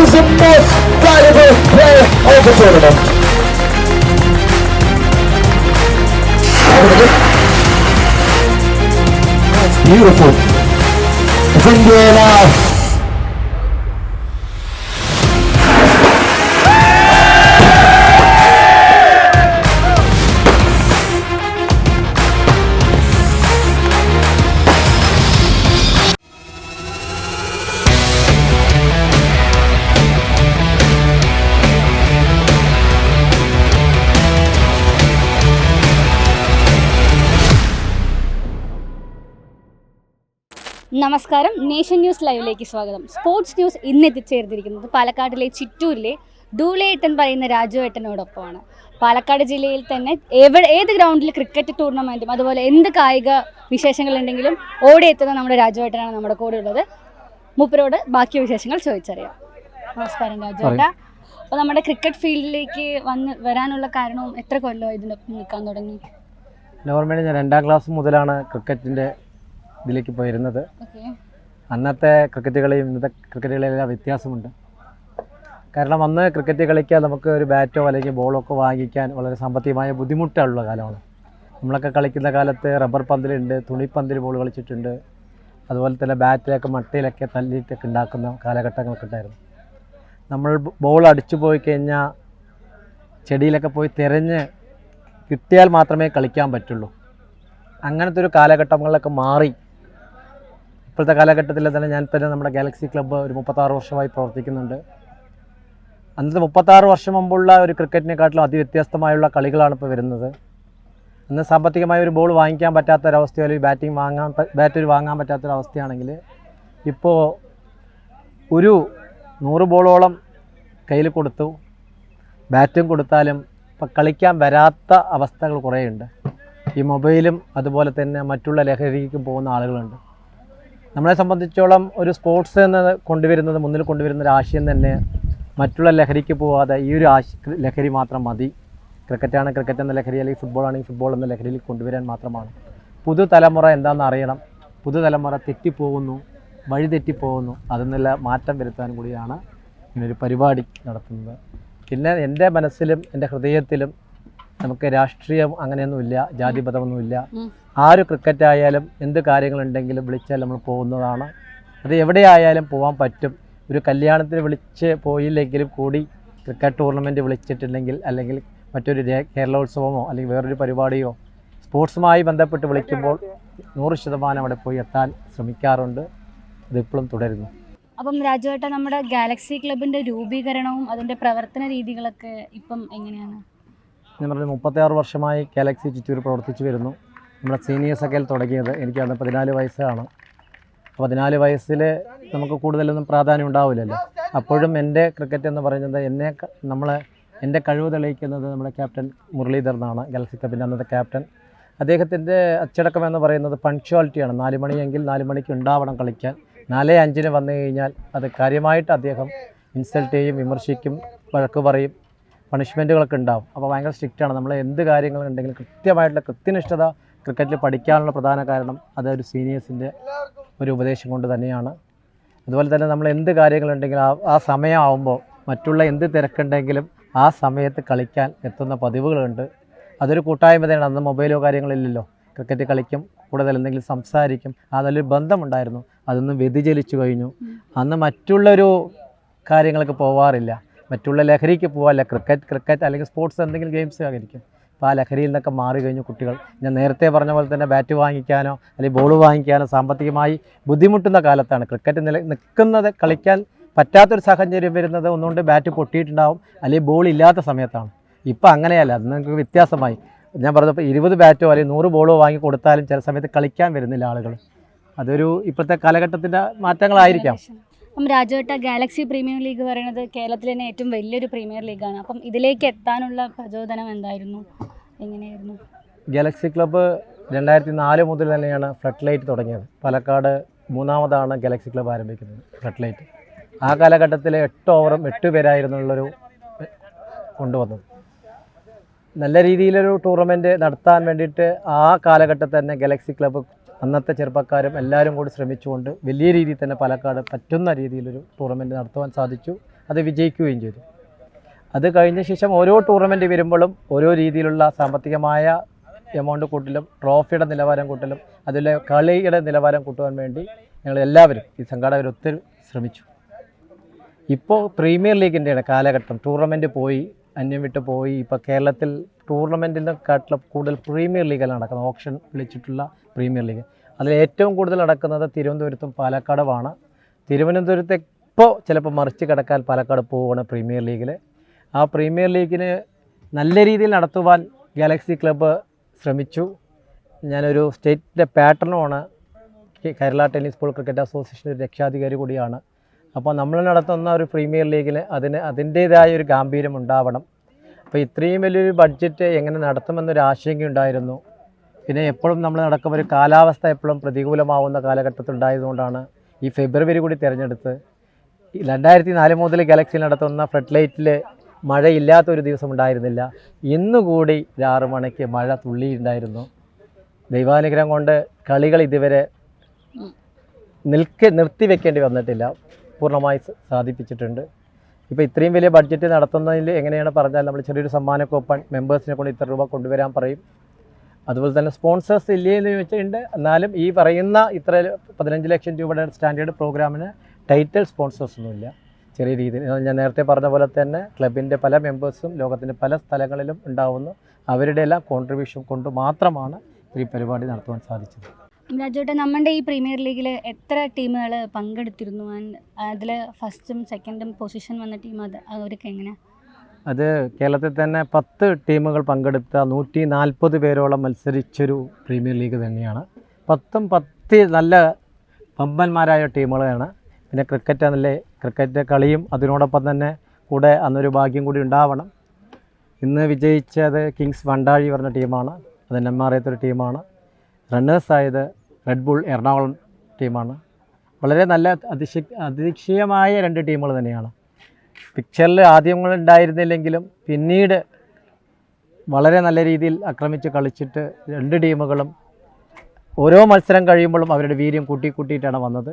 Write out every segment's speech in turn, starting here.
is the most valuable player of the tournament. That's beautiful. It's in the air now. നമസ്കാരം. Nation news ലൈവിലേക്ക് സ്വാഗതം. Sports news ഇന്ന് എത്തിച്ചേർന്നിരിക്കുന്നത് പാലക്കാടിലെ ചിറ്റൂരിലെ ഡൂലേട്ടൻ പറയുന്ന രാജുവേട്ടനോടൊപ്പമാണ് പാലക്കാട് ജില്ലയിൽ തന്നെ എവിടെ ഏത് ഗ്രൗണ്ടിൽ ക്രിക്കറ്റ് ടൂർണമെന്റും അതുപോലെ എന്ത് കായിക വിശേഷങ്ങളുണ്ടെങ്കിലും ഓടിയെത്തുന്ന നമ്മുടെ രാജുവേട്ടനാണ് നമ്മുടെ കൂടെ ഉള്ളത്. മൂപ്പരോട് ബാക്കി വിശേഷങ്ങൾ ചോദിച്ചറിയാം. നമസ്കാരം രാജുവേട്ട അപ്പോൾ നമ്മുടെ ക്രിക്കറ്റ് ഫീൽഡിലേക്ക് വന്ന് വരാനുള്ള കാരണവും എത്ര കൊല്ലമായി ഇതിനൊപ്പം നിൽക്കാൻ തുടങ്ങി? നോർമലി ഞാൻ രണ്ടാം ക്ലാസ് മുതലാണ് ക്രിക്കറ്റിന്റെ ഇതിലേക്ക് പോയിരുന്നത്. വരുന്നത് അന്നത്തെ ക്രിക്കറ്റ് കളിയും ഇന്നത്തെ ക്രിക്കറ്റ് കളിയിലെല്ലാം വ്യത്യാസമുണ്ട്. കാരണം അന്ന് ക്രിക്കറ്റ് കളിക്കാൻ നമുക്ക് ഒരു ബാറ്റോ അല്ലെങ്കിൽ ബോളോ ഒക്കെ വാങ്ങിക്കാൻ വളരെ സാമ്പത്തികമായ ബുദ്ധിമുട്ടുള്ള കാലമാണ്. നമ്മളൊക്കെ കളിക്കുന്ന കാലത്ത് റബ്ബർ പന്തിലുണ്ട് തുണിപ്പന്തിൽ ബോൾ കളിച്ചിട്ടുണ്ട്. അതുപോലെ തന്നെ ബാറ്റിലൊക്കെ മട്ടയിലൊക്കെ തല്ലിയിട്ടൊക്കെ ഉണ്ടാക്കുന്ന കാലഘട്ടങ്ങളൊക്കെ ഉണ്ടായിരുന്നു. നമ്മൾ ബോൾ അടിച്ചു പോയി കഴിഞ്ഞാൽ ചെടിയിലൊക്കെ പോയി തിരഞ്ഞ് കിട്ടിയാൽ മാത്രമേ കളിക്കാൻ പറ്റുള്ളൂ. അങ്ങനത്തെ ഒരു കാലഘട്ടങ്ങളിലൊക്കെ മാറി ഇപ്പോഴത്തെ കാലഘട്ടത്തിൽ തന്നെ ഞാൻ തന്നെ നമ്മുടെ ഗാലക്സി ക്ലബ്ബ് ഒരു മുപ്പത്താറ് വർഷമായി പ്രവർത്തിക്കുന്നുണ്ട്. അന്നത്തെ മുപ്പത്താറ് വർഷം മുമ്പുള്ള ഒരു ക്രിക്കറ്റിനെക്കാട്ടിലും അതിവ്യത്യസ്തമായുള്ള കളികളാണ് ഇപ്പോൾ വരുന്നത്. അന്ന് സാമ്പത്തികമായ ഒരു ബോൾ വാങ്ങിക്കാൻ പറ്റാത്തൊരവസ്ഥയോ അല്ലെങ്കിൽ ബാറ്റിംഗ് വാങ്ങാൻ ബാറ്റ് ഒരു വാങ്ങാൻ പറ്റാത്തൊരവസ്ഥയാണെങ്കിൽ ഇപ്പോൾ ഒരു നൂറ് ബോളോളം കയ്യിൽ കൊടുത്തു ബാറ്റും കൊടുത്താലും ഇപ്പം കളിക്കാൻ വരാത്ത അവസ്ഥകൾ കുറേയുണ്ട്. ഈ മൊബൈലും അതുപോലെ തന്നെ മറ്റുള്ള ലഹരിക്കും പോകുന്ന ആളുകളുണ്ട്. നമ്മളെ സംബന്ധിച്ചോളം ഒരു സ്പോർട്സ് എന്ന് കൊണ്ടുവരുന്നത് മുന്നിൽ കൊണ്ടുവരുന്ന ഒരു ആശയം തന്നെ മറ്റുള്ള ലഹരിക്ക് പോവാതെ ഈ ഒരു ആശ ലഹരി മാത്രം മതി. ക്രിക്കറ്റാണ് ക്രിക്കറ്റ് എന്ന ലഹരി അല്ലെങ്കിൽ ഫുട്ബോൾ ആണെങ്കിൽ ഫുട്ബോൾ എന്ന ലഹരിയിൽ കൊണ്ടുവരാൻ മാത്രമാണ്. പുതുതലമുറ എന്താണെന്ന് അറിയണം. പുതുതലമുറ തെറ്റിപ്പോകുന്നു വഴി തെറ്റിപ്പോകുന്നു. അതിൽ നിന്നുള്ള മാറ്റം വരുത്താൻ കൂടിയാണ് ഇങ്ങനൊരു പരിപാടി നടത്തുന്നത്. പിന്നെ എന്റെ മനസ്സിലും എന്റെ ഹൃദയത്തിലും നമുക്ക് രാഷ്ട്രീയം അങ്ങനെയൊന്നുമില്ല ജാതിപതമൊന്നുമില്ല ഉം. ആര് ക്രിക്കറ്റ് ആയാലും എന്ത് കാര്യങ്ങളുണ്ടെങ്കിലും വിളിച്ചാൽ നമ്മൾ പോകുന്നതാണ്. അത് എവിടെയായാലും പോകാൻ പറ്റും. ഒരു കല്യാണത്തിന് വിളിച്ച് പോയില്ലെങ്കിലും കൂടി ക്രിക്കറ്റ് ടൂർണമെന്റ് വിളിച്ചിട്ടുണ്ടെങ്കിൽ അല്ലെങ്കിൽ മറ്റൊരു കേരളോത്സവമോ അല്ലെങ്കിൽ വേറൊരു പരിപാടിയോ സ്പോർട്സുമായി ബന്ധപ്പെട്ട് വിളിക്കുമ്പോൾ നൂറ് ശതമാനം അവിടെ പോയി എത്താൻ ശ്രമിക്കാറുണ്ട്. ഇതിപ്പോഴും തുടരുന്നു. അപ്പം രാജുവേട്ട നമ്മുടെ ഗാലക്സി ക്ലബിന്റെ രൂപീകരണവും അതിന്റെ പ്രവർത്തന രീതികളൊക്കെ ഇപ്പം എങ്ങനെയാണ്? ഞാൻ പറഞ്ഞ മുപ്പത്തിയാറ് വർഷമായി ഗാലക്സി ചിറ്റൂർ പ്രവർത്തിച്ചു വരുന്നു. നമ്മുടെ സീനിയേഴ്സൊക്കെ തുടങ്ങിയത് എനിക്ക് അന്ന് പതിനാല് വയസ്സാണ്. പതിനാല് വയസ്സിൽ നമുക്ക് കൂടുതലൊന്നും പ്രാധാന്യം ഉണ്ടാവില്ലല്ലോ. അപ്പോഴും എന്റെ ക്രിക്കറ്റ് എന്ന് പറയുന്നത് എന്നെ നമ്മളെ എന്റെ കഴിവ് തെളിയിക്കുന്നത് നമ്മുടെ ക്യാപ്റ്റൻ മുരളീധർ എന്നാണ് ഗാലക്സി ക്ലബിന്റെ അന്നത്തെ ക്യാപ്റ്റൻ അദ്ദേഹത്തിന്റെ അച്ചടക്കം എന്ന് പറയുന്നത് പങ്ക്ച്വാലിറ്റിയാണ് നാല് മണിയെങ്കിൽ നാല് മണിക്ക് ഉണ്ടാവണം കളിക്കാൻ. നാല് അഞ്ചിന് വന്നു കഴിഞ്ഞാൽ അത് കാര്യമായിട്ട് അദ്ദേഹം ഇൻസൾട്ട് ചെയ്യും വിമർശിക്കും വഴക്ക് പറയും. പണിഷ്മെന്റുകളൊക്കെ ഉണ്ടാവും. അപ്പോൾ ഭയങ്കര ആണ്. നമ്മൾ എന്ത് കാര്യങ്ങളുണ്ടെങ്കിലും കൃത്യമായിട്ടുള്ള കൃത്യനിഷ്ഠത ക്രിക്കറ്റിൽ പഠിക്കാനുള്ള പ്രധാന കാരണം അത് ഒരു സീനിയേഴ്സിന്റെ ഒരു ഉപദേശം കൊണ്ട് തന്നെയാണ്. അതുപോലെ തന്നെ നമ്മൾ എന്ത് കാര്യങ്ങളുണ്ടെങ്കിലും ആ ആ സമയമാകുമ്പോൾ മറ്റുള്ള എന്ത് തിരക്കുണ്ടെങ്കിലും ആ സമയത്ത് കളിക്കാൻ എത്തുന്ന പതിവുകളുണ്ട്. അതൊരു കൂട്ടായ്മ തന്നെയാണ്. അന്ന് മൊബൈലോ കാര്യങ്ങളില്ലല്ലോ ക്രിക്കറ്റ് കളിക്കും കൂടുതൽ എന്തെങ്കിലും സംസാരിക്കും. ആ നല്ലൊരു ബന്ധമുണ്ടായിരുന്നു. അതൊന്നും വ്യതിചലിച്ചു കഴിഞ്ഞു. അന്ന് മറ്റുള്ളൊരു കാര്യങ്ങൾക്ക് പോവാറില്ല. മറ്റുള്ള ലഹരിക്ക് പോകാല്ല ക്രിക്കറ്റ് ക്രിക്കറ്റ് അല്ലെങ്കിൽ സ്പോർട്സ് എന്തെങ്കിലും ഗെയിംസ് ആയിരിക്കും. അപ്പോൾ ആ ലഹരിയിൽ നിന്നൊക്കെ മാറി കഴിഞ്ഞു കുട്ടികൾ. ഞാൻ നേരത്തെ പറഞ്ഞ പോലെ തന്നെ ബാറ്റ് വാങ്ങിക്കാനോ അല്ലെങ്കിൽ ബോൾ വാങ്ങിക്കാനോ സാമ്പത്തികമായി ബുദ്ധിമുട്ടുന്ന കാലത്താണ് ക്രിക്കറ്റ് നില നിൽക്കുന്നത് കളിക്കാൻ പറ്റാത്തൊരു സാഹചര്യം വരുന്നത്. ഒന്നുകൊണ്ട് ബാറ്റ് പൊട്ടിയിട്ടുണ്ടാവും അല്ലെങ്കിൽ ബോൾ ഇല്ലാത്ത സമയത്താണ്. ഇപ്പോൾ അങ്ങനെയല്ല അത് നിങ്ങൾക്ക് വ്യത്യാസമായി. ഞാൻ പറഞ്ഞപ്പോൾ ഇരുപത് ബാറ്റോ അല്ലെങ്കിൽ നൂറ് ബോളോ വാങ്ങി കൊടുത്താലും ചില സമയത്ത് കളിക്കാൻ വരുന്നില്ല ആളുകൾ. അതൊരു ഇപ്പോഴത്തെ കാലഘട്ടത്തിന്റെ മാറ്റങ്ങളായിരിക്കാം. അപ്പം രാജവട്ട ഗാലക്സി പ്രീമിയർ ലീഗ് പറയുന്നത് കേരളത്തിൽ തന്നെ ഏറ്റവും വലിയൊരു പ്രീമിയർ ലീഗാണ്. അപ്പം ഇതിലേക്ക് എത്താനുള്ള പ്രചോദനം എന്തായിരുന്നു? എങ്ങനെയായിരുന്നു? ഗാലക്സി ക്ലബ്ബ് രണ്ടായിരത്തി നാല് മുതൽ തന്നെയാണ് ഫ്ലഡ് ലൈറ്റ് തുടങ്ങിയത്. പാലക്കാട് മൂന്നാമതാണ് ഗാലക്സി ക്ലബ്ബ് ആരംഭിക്കുന്നത് ഫ്ലഡ് ലൈറ്റ് ആ കാലഘട്ടത്തിലെ എട്ട് ഓവറും എട്ട് പേരായിരുന്നുള്ളൊരു കൊണ്ടുവന്നത്. നല്ല രീതിയിലൊരു ടൂർണമെന്റ് നടത്താൻ വേണ്ടിയിട്ട് ആ കാലഘട്ടത്തിൽ തന്നെ ഗാലക്സി ക്ലബ്ബ് അന്നത്തെ ചെറുപ്പക്കാരും എല്ലാവരും കൂടി ശ്രമിച്ചുകൊണ്ട് വലിയ രീതിയിൽ തന്നെ പാലക്കാട് പറ്റുന്ന രീതിയിലൊരു ടൂർണമെന്റ് നടത്തുവാൻ സാധിച്ചു. അത് വിജയിക്കുകയും ചെയ്തു. അത് കഴിഞ്ഞ ശേഷം ഓരോ ടൂർണമെന്റ് വരുമ്പോഴും ഓരോ രീതിയിലുള്ള സാമ്പത്തികമായ എമൗണ്ട് കൂട്ടലും ട്രോഫിയുടെ നിലവാരം കൂട്ടലും അതിലെ കളിയുടെ നിലവാരം കൂട്ടുവാൻ വേണ്ടി ഞങ്ങൾ എല്ലാവരും ഈ സംഘാടകർ ഒത്തിരി ശ്രമിച്ചു. ഇപ്പോൾ പ്രീമിയർ ലീഗിന്റെയാണ് കാലഘട്ടം. ടൂർണമെന്റ് പോയി അന്യം വിട്ട് പോയി. ഇപ്പോൾ കേരളത്തിൽ ടൂർണമെന്റിനെക്കാട്ടിലും കൂടുതൽ പ്രീമിയർ ലീഗാണ് നടക്കുന്നത്. ഓപ്ഷൻ വിളിച്ചിട്ടുള്ള പ്രീമിയർ ലീഗ് അതിൽ ഏറ്റവും കൂടുതൽ നടക്കുന്നത് തിരുവനന്തപുരത്തും പാലക്കാടുമാണ്. തിരുവനന്തപുരത്തെ ഇപ്പോൾ ചിലപ്പോൾ മറിച്ച് കിടക്കാൻ പാലക്കാട് പോവുകയാണ് പ്രീമിയർ ലീഗിൽ ആ പ്രീമിയർ ലീഗിന് നല്ല രീതിയിൽ നടത്തുവാൻ ഗാലക്സി ക്ലബ്ബ് ശ്രമിച്ചു. ഞാനൊരു സ്റ്റേറ്റിന്റെ പാറ്റേണുമാണ് കേരള ടെന്നീസ് ബോൾ ക്രിക്കറ്റ് അസോസിയേഷന്റെ രക്ഷാധികാരി കൂടിയാണ്. അപ്പോൾ നമ്മൾ നടത്തുന്ന ഒരു പ്രീമിയർ ലീഗിൽ അതിന് അതിന്റേതായ ഒരു ഗാംഭീര്യം ഉണ്ടാവണം. അപ്പോൾ ഇത്രയും വലിയൊരു ബഡ്ജറ്റ് എങ്ങനെ നടത്തുമെന്നൊരു ആശങ്കയുണ്ടായിരുന്നു പിന്നെ എപ്പോഴും നമ്മൾ നടക്കുമ്പോൾ ഒരു കാലാവസ്ഥ എപ്പോഴും പ്രതികൂലമാവുന്ന കാലഘട്ടത്തിൽ ഉണ്ടായതുകൊണ്ടാണ് ഈ ഫെബ്രുവരി കൂടി തിരഞ്ഞെടുത്ത് രണ്ടായിരത്തി നാല് മുതൽ ഗാലക്സി നടത്തുന്ന ഫ്ലഡ് ലൈറ്റിൽ മഴയില്ലാത്ത ഒരു ദിവസം ഉണ്ടായിരുന്നില്ല. ഇന്നുകൂടി ഒരു ആറ് മണിക്ക് മഴ തുള്ളിയിട്ടുണ്ടായിരുന്നു. ദൈവാനുഗ്രഹം കൊണ്ട് കളികൾ ഇതുവരെ നിൽക്ക നിർത്തി വെക്കേണ്ടി വന്നിട്ടില്ല. പൂർണമായി സാധിപ്പിച്ചിട്ടുണ്ട്. ഇപ്പോൾ ഇത്രയും വലിയ ബഡ്ജറ്റ് നടത്തുന്നതിൽ എങ്ങനെയാണ് പറഞ്ഞാൽ നമ്മൾ ചെറിയൊരു സമ്മാന കൂപ്പൺ മെമ്പേഴ്സിനെ കൊണ്ട് ഇത്ര രൂപ കൊണ്ടുവരാൻ പറയും. അതുപോലെ തന്നെ സ്പോൺസേഴ്സ് ഇല്ലേ എന്ന് ചോദിച്ചിട്ടുണ്ട്. എന്നാലും ഈ പറയുന്ന ഇത്ര പതിനഞ്ച് ലക്ഷം രൂപയുടെ സ്റ്റാൻഡേർഡ് പ്രോഗ്രാമിന് ടൈറ്റിൽ സ്പോൺസേഴ്സ് ഒന്നുമില്ല. ചെറിയ രീതിയിൽ. ഞാൻ നേരത്തെ പറഞ്ഞ പോലെ തന്നെ ക്ലബിന്റെ പല മെമ്പേഴ്സും ലോകത്തിന്റെ പല സ്ഥലങ്ങളിലും ഉണ്ടാവുന്നു. അവരുടെ എല്ലാം കോൺട്രിബ്യൂഷൻ കൊണ്ട് മാത്രമാണ് ഈ പരിപാടി നടത്തുവാൻ സാധിച്ചത്. രാജുവേട്ടൻ നമ്മുടെ ഈ പ്രീമിയർ ലീഗിൽ എത്ര ടീമുകൾ പങ്കെടുത്തിരുന്നു? അതിൽ ഫസ്റ്റും സെക്കൻഡും പൊസിഷൻ വന്ന ടീം അത് അവർക്ക് എങ്ങനെ അത് കേരളത്തിൽ തന്നെ പത്ത് ടീമുകൾ പങ്കെടുത്ത നൂറ്റി നാൽപ്പത് പേരോളം മത്സരിച്ചൊരു പ്രീമിയർ ലീഗ് തന്നെയാണ്. പത്തും പത്ത് നല്ല പമ്പന്മാരായ ടീമുകളാണ്. പിന്നെ ക്രിക്കറ്റ് നല്ല ക്രിക്കറ്റ് കളിയും അതിനോടൊപ്പം തന്നെ കൂടെ അന്നൊരു ഭാഗ്യം കൂടി ഉണ്ടാവണം. ഇന്ന് വിജയിച്ചത് കിങ്സ് വണ്ടാഴി പറഞ്ഞ ടീമാണ്. അത് നെന്മാറിയത്തൊരു ടീമാണ്. റണ്ണേഴ്സായത് റെഡ് ബുൾ എറണാകുളം ടീമാണ്. വളരെ നല്ല അതിശ അതിശയമായ രണ്ട് ടീമുകൾ തന്നെയാണ്. പിക്ചറിൽ ആദ്യങ്ങൾ ഉണ്ടായിരുന്നില്ലെങ്കിലും പിന്നീട് വളരെ നല്ല രീതിയിൽ ആക്രമിച്ച് കളിച്ചിട്ട് രണ്ട് ടീമുകളും ഓരോ മത്സരം കഴിയുമ്പോഴും അവരുടെ വീര്യം കൂട്ടി കൂട്ടിയിട്ടാണ് വന്നത്.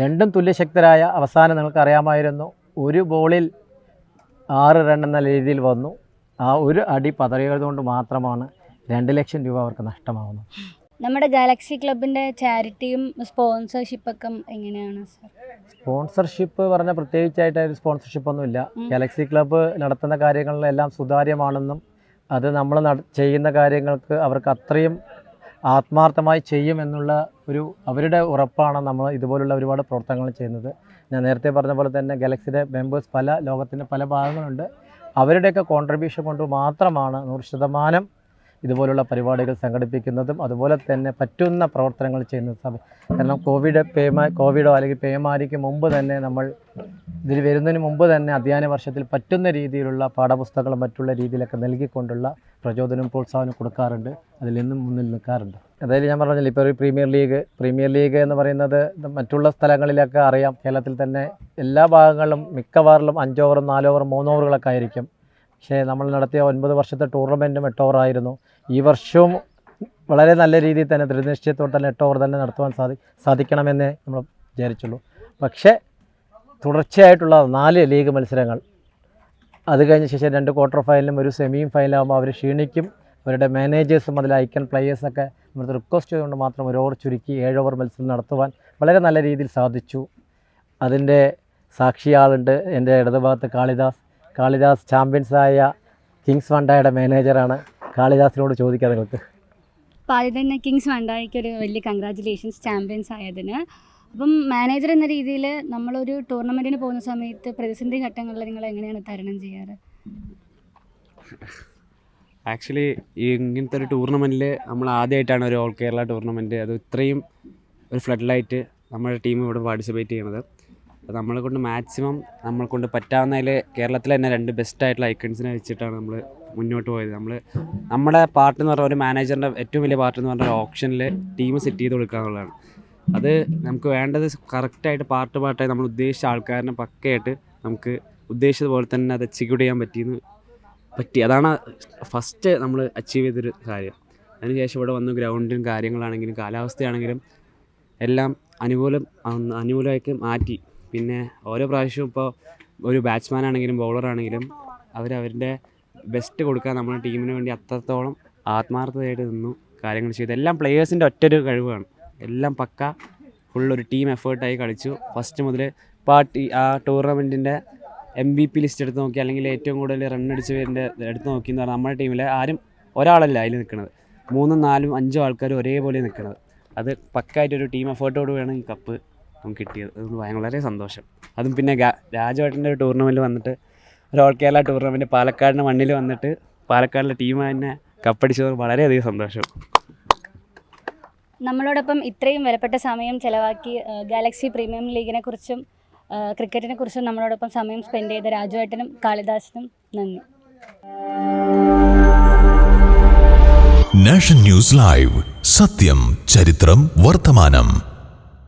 രണ്ടും തുല്യശക്തരായ അവസാനം നിങ്ങൾക്കറിയാമായിരുന്നു ഒരു ബോളിൽ ആറ് റൺ എന്ന രീതിയിൽ വന്നു. ആ ഒരു അടി പതറിയതുകൊണ്ട് മാത്രമാണ് രണ്ട് ലക്ഷം രൂപ അവർക്ക് നഷ്ടമാവുന്നത്. നമ്മുടെ ഗാലക്സി ക്ലബിന്റെ ചാരിറ്റിയും സ്പോൺസർഷിപ്പൊക്കെ എങ്ങനെയാണ് സർ? സ്പോൺസർഷിപ്പ് പറഞ്ഞ പ്രത്യേകിച്ചായിട്ട് ഒരു സ്പോൺസർഷിപ്പ് ഒന്നുമില്ല ഗാലക്സി ക്ലബ്ബ് നടത്തുന്ന കാര്യങ്ങളിലെല്ലാം സുതാര്യമാണെന്നും അത് നമ്മൾ ചെയ്യുന്ന കാര്യങ്ങൾക്ക് അവർക്ക് അത്രയും ആത്മാർത്ഥമായി ചെയ്യുമെന്നുള്ള ഒരു അവരുടെ ഉറപ്പാണ് നമ്മൾ ഇതുപോലുള്ള ഒരുപാട് പ്രവർത്തനങ്ങൾ ചെയ്യുന്നത്. ഞാൻ നേരത്തെ പറഞ്ഞ പോലെ തന്നെ ഗാലക്സിയുടെ മെമ്പേഴ്സ് പല ലോകത്തിന്റെ പല ഭാഗങ്ങളുണ്ട്. അവരുടെയൊക്കെ കോൺട്രിബ്യൂഷൻ കൊണ്ട് മാത്രമാണ് നൂറ് ശതമാനം ഇതുപോലുള്ള പരിപാടികൾ സംഘടിപ്പിക്കുന്നതും അതുപോലെ തന്നെ പറ്റുന്ന പ്രവർത്തനങ്ങൾ ചെയ്യുന്ന സമയം കാരണം കോവിഡ് പേമാ കോവിഡോ അല്ലെങ്കിൽ പേമാരിക്ക് മുമ്പ് തന്നെ നമ്മൾ ഇതിൽ വരുന്നതിന് മുമ്പ് തന്നെ അധ്യയന വർഷത്തിൽ പറ്റുന്ന രീതിയിലുള്ള പാഠപുസ്തകങ്ങളും മറ്റുള്ള രീതിയിലൊക്കെ നൽകിക്കൊണ്ടുള്ള പ്രചോദനവും പ്രോത്സാഹനവും കൊടുക്കാറുണ്ട്. അതിൽ നിന്നും മുന്നിൽ നിൽക്കാറുണ്ട്. അതായത് ഞാൻ പറഞ്ഞില്ല ഇപ്പോൾ ഒരു പ്രീമിയർ ലീഗ് പ്രീമിയർ ലീഗ് എന്ന് പറയുന്നത് മറ്റുള്ള സ്ഥലങ്ങളിലൊക്കെ അറിയാം. കേരളത്തിൽ തന്നെ എല്ലാ ഭാഗങ്ങളിലും മിക്കവാറിലും അഞ്ച് ഓവറും നാല് ഓവറും മൂന്ന് ഓവറുകളൊക്കെ ആയിരിക്കും. പക്ഷേ നമ്മൾ നടത്തിയ ഒൻപത് വർഷത്തെ ടൂർണമെന്റും എട്ട് ഓവറായിരുന്നു ഈ വർഷവും വളരെ നല്ല രീതിയിൽ തന്നെ ദൃഢനിശ്ചയത്തോടെ തന്നെ എട്ട് ഓവർ തന്നെ നടത്തുവാൻ സാധി സാധിക്കണമെന്നേ നമ്മൾ വിചാരിച്ചുള്ളൂ. പക്ഷേ തുടർച്ചയായിട്ടുള്ള നാല് ലീഗ് മത്സരങ്ങൾ അത് കഴിഞ്ഞ ശേഷം രണ്ട് ക്വാർട്ടർ ഫൈനലും ഒരു സെമിയും ഫൈനലാകുമ്പോൾ അവർ ക്ഷീണിക്കും. അവരുടെ മാനേജേഴ്സും അതിൽ ഐക്കൺ പ്ലേയേഴ്സൊക്കെ നമ്മൾ റിക്വസ്റ്റ് ചെയ്തുകൊണ്ട് മാത്രം ഒരു ഓവർ ചുരുക്കി ഏഴ് ഓവർ മത്സരം നടത്തുവാൻ വളരെ നല്ല രീതിയിൽ സാധിച്ചു. അതിന്റെ സാക്ഷിയാളുണ്ട് എന്റെ ഇടതുഭാഗത്ത് കാളിദാസ്. കാളിദാസ് ചാമ്പ്യൻസായ കിങ്സ് വണ്ടായുടെ മാനേജറാണ് കാളിദാസിനോട് ചോദിക്കാം നിങ്ങൾക്ക്. അപ്പോൾ ആദ്യം തന്നെ കിങ്സ് വണ്ടായിക്ക് ഒരു വലിയ കൺഗ്രാറ്റുലേഷൻസ് ചാമ്പ്യൻസ് ആയതിന്. അപ്പം മാനേജർ എന്ന രീതിയിൽ നമ്മളൊരു ടൂർണമെന്റിന് പോകുന്ന സമയത്ത് പ്രതിസന്ധി ഘട്ടങ്ങളിൽ നിങ്ങൾ എങ്ങനെയാണ് തരണം ചെയ്യാറ്? ആക്ച്വലി ഈ ഇങ്ങനത്തെ ഒരു ടൂർണമെന്റിൽ നമ്മൾ ആദ്യമായിട്ടാണ് ഒരു ഓൾ കേരള ടൂർണമെന്റ് അത് ഇത്രയും ഒരു ഫ്ലഡ് ലൈറ്റ് നമ്മുടെ ടീം ഇവിടെ പാർട്ടിസിപ്പേറ്റ് ചെയ്യണത് നമ്മളെ കൊണ്ട് മാക്സിമം നമ്മളെ കൊണ്ട് പറ്റാവുന്നതിൽ കേരളത്തിൽ തന്നെ രണ്ട് ബെസ്റ്റ് ആയിട്ടുള്ള ഐക്കൺസിനെ വെച്ചിട്ടാണ് നമ്മൾ മുന്നോട്ട് പോയത്. നമ്മൾ നമ്മുടെ പാർട്ട് എന്ന് പറഞ്ഞാൽ ഒരു മാനേജറിന്റെ ഏറ്റവും വലിയ പാർട്ട് എന്ന് പറഞ്ഞാൽ ഓപ്ഷനിൽ ടീം സെറ്റ് ചെയ്ത് കൊടുക്കുക എന്നുള്ളതാണ്. അത് നമുക്ക് വേണ്ടത് കറക്റ്റായിട്ട് പാർട്ട് പാർട്ടായി നമ്മൾ ഉദ്ദേശിച്ച ആൾക്കാരനെ പക്കയായിട്ട് നമുക്ക് ഉദ്ദേശിച്ചത് പോലെ തന്നെ അത് എക്സിക്യൂട്ട് ചെയ്യാൻ പറ്റിയെന്ന് പറ്റി. അതാണ് ഫസ്റ്റ് നമ്മൾ അച്ചീവ് ചെയ്തൊരു കാര്യം. അതിനുശേഷം ഇവിടെ വന്ന് ഗ്രൗണ്ടും കാര്യങ്ങളാണെങ്കിലും കാലാവസ്ഥയാണെങ്കിലും എല്ലാം അനുകൂലം അനുകൂലമായിട്ട് മാറ്റി. പിന്നെ ഓരോ പ്രാവശ്യവും ഇപ്പോൾ ഒരു ബാറ്റ്സ്മാൻ ആണെങ്കിലും ബൗളർ ആണെങ്കിലും അവരവരുടെ ബെസ്റ്റ് കൊടുക്കാൻ നമ്മുടെ ടീമിന് വേണ്ടി അത്രത്തോളം ആത്മാർത്ഥതയായിട്ട് നിന്നു കാര്യങ്ങൾ ചെയ്തു. എല്ലാം പ്ലെയേഴ്സിന്റെ ഒറ്റൊരു കഴിവാണ്. എല്ലാം പക്ക ഫുൾ ഒരു ടീം എഫേർട്ടായി കളിച്ചു. ഫസ്റ്റ് മുതൽ ഇപ്പോൾ ആ ടീ ആ ടൂർണമെന്റിന്റെ എം ബി പി ലിസ്റ്റ് എടുത്ത് നോക്കി അല്ലെങ്കിൽ ഏറ്റവും കൂടുതൽ റൺ അടിച്ച് പേരിന്റെ എടുത്ത് നോക്കി എന്ന് പറഞ്ഞാൽ നമ്മുടെ ടീമിൽ ആരും ഒരാളല്ല അതിൽ നിൽക്കുന്നത്. മൂന്നും നാലും അഞ്ചും ആൾക്കാർ ഒരേപോലെ നിൽക്കുന്നത്. അത് പക്കായിട്ടൊരു ടീം എഫേർട്ടോട് വേണം ഈ കപ്പ് നമുക്ക് കിട്ടിയത്. അതുകൊണ്ട് ഭയങ്കര വളരെ സന്തോഷം. അതും പിന്നെ രാജവേട്ടന്റെ രാജുവേട്ടന്റെ ഒരു ടൂർണമെന്റ് വന്നിട്ട് ഒരു ഓൾ കേരള ടൂർണമെന്റ് പാലക്കാടിന്റെ മണ്ണിൽ വന്നിട്ട് പാലക്കാടിലെ ടീം തന്നെ കപ്പടിച്ചത് വളരെയധികം സന്തോഷം. നമ്മളോടൊപ്പം ഇത്രയും വിലപ്പെട്ട സമയം ചിലവാക്കി ഗാലക്സി പ്രീമിയം ലീഗിനെ കുറിച്ചും ക്രിക്കറ്റിനെ കുറിച്ചും നമ്മളോടൊപ്പം സമയം സ്പെൻഡ് ചെയ്ത രാജുവേട്ടനും കാളിദാസനും നന്ദി. നാഷൻ ന്യൂസ് ലൈവ് സത്യം ചരിത്രം വർത്തമാനം.